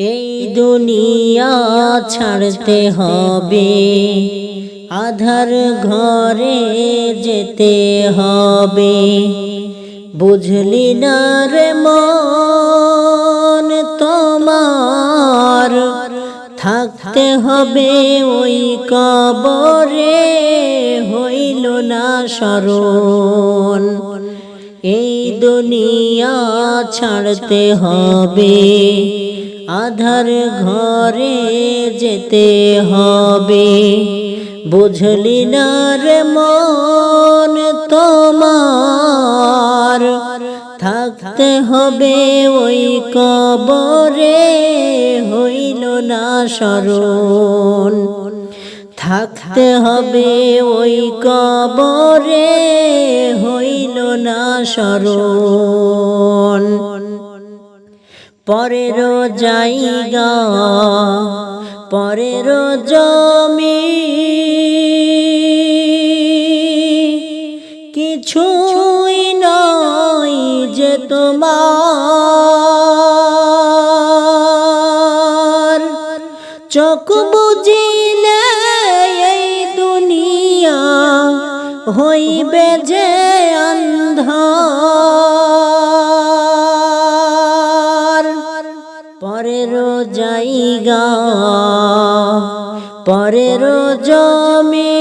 এই দুনিয়া ছাড়তে হবে। আধার ঘরে যেতে হবে। বুঝলি না রে মন, তোমার থাকতে হবে ওই কবরে, হইল না স্মরণ। এই দুনিয়া ছাড়তে হবে। আধার ঘরে যেতে হবে। বুঝলি না রে মন তোমার? থাকতে হবে ওই কবরে, হইল না স্মরণ। থাকতে হবে ওই কবরে স্মরণ পরের জায়গা পরের জমি কিছুই নয় যে তোমার। চোখ বুঝিলে এই দুনিয়া হইবে যে অন্ধার পরের জায়গা পরের জমি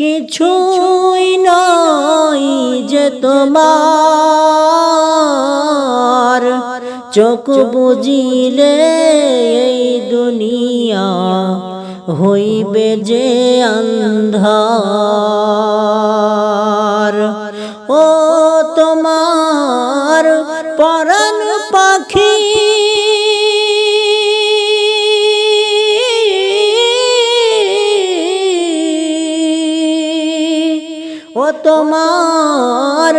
কিছুই নয় যে তোমার চোখ বুঝিলে এই দুনিয়া। হইবে যে অন্ধার। ও তোমার পরাণ পাখি। ও তোমার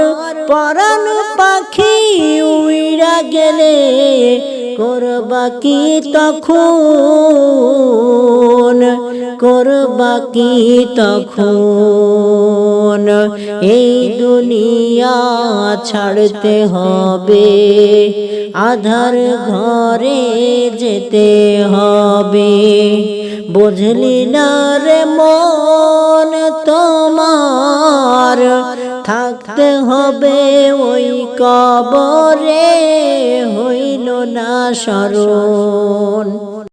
পরাণ পাখি উইরা গেলে করবা কি তখন? করবা কি তখন? এই দুনিয়া ছাড়তে হবে। আধার ঘরে যেতে হবে। বুঝলি না রে মন তোমার? থাকতে হবে ওই কবরে হইল না স্মরণ।